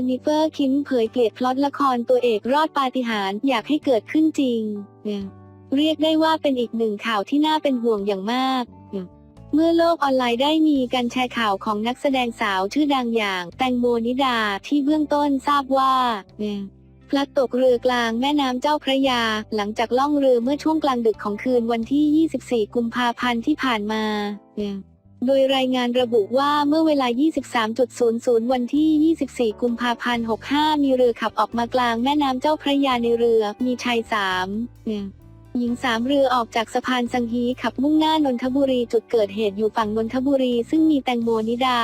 นนิเฟอร์คิมเผยเกลียดพล็อตละครตัวเอกรอดปาฏิหาริย์อยากให้เกิดขึ้นจริง เรียกได้ว่าเป็นอีกหนึ่งข่าวที่น่าเป็นห่วงอย่างมาก เมื่อโลกออนไลน์ได้มีการแชร์ข่าวของนักแสดงสาวชื่อดังอย่าง แตงโมนิดาที่เบื้องต้นทราบว่าพลัดตกเรือกลางแม่น้ำเจ้าพระยา หลังจากล่องเรือเมื่อช่วงกลางดึกของคืนวันที่ 24 กุมภาพันธ์ที่ผ่านมา โดยรายงานระบุว่าเมื่อเวลา 23.00 วันที่ 24 กุมภาพันธ์ 65 มีเรือขับออกมากลางแม่น้ำเจ้าพระยาในเรือ มีชายสามหญิงสามเรือออกจากสะพานสังฮีขับมุ่งหน้านนทบุรีจุดเกิดเหตุอยู่ฝั่งนนทบุรีซึ่งมีแตงโมนิดา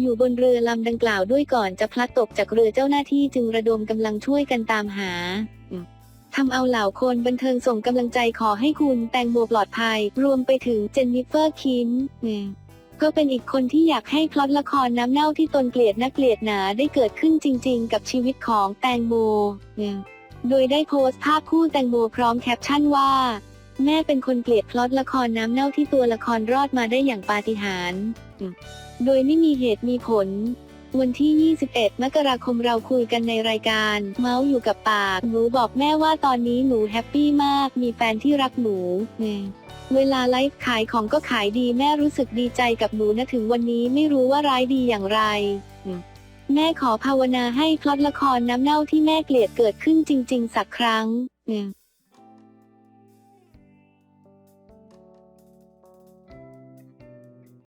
อยู่บนเรือลำดังกล่าวด้วยก่อนจะพลัดตกจากเรือเจ้าหน้าที่จึงระดมกำลังช่วยกันตามหา ทำเอาเหล่าคนบันเทิงส่งกำลังใจขอให้คุณแตงโมปลอดภัย รวมไปถึงเจนนิเฟอร์คิมเนี่ยก็เป็นอีกคนที่อยากให้พล็อตละครน้ำเน่าที่ตนเกลียดนักเกลียดหนาได้เกิดขึ้นจริง ๆ กับชีวิตของแตงโม โดยได้โพสต์ภาพคู่แตงโมพร้อมแคปชั่นว่า แม่เป็นคนเกลียดพล็อตละครน้ำเน่าที่ตัวละครรอดมาได้อย่างปาฏิหาริย์ โดยไม่มีเหตุมีผล วันที่ 21 มกราคมเราคุยกันในรายการ เมาส์อยู่กับปาก หนูบอกแม่ว่าตอนนี้หนูแฮปปี้มาก มีแฟนที่รักหนูเนี่ยเวลาไลฟ์ขายของก็ขายดีแม่รู้สึกดีใจกับหนูนะถึงวันนี้ไม่รู้ว่าร้ายดีอย่างไร แม่ขอภาวนาให้พล็อตละครน้ำเน่าที่แม่เกลียดเกิดขึ้นจริง ๆ สักครั้งเนี่ย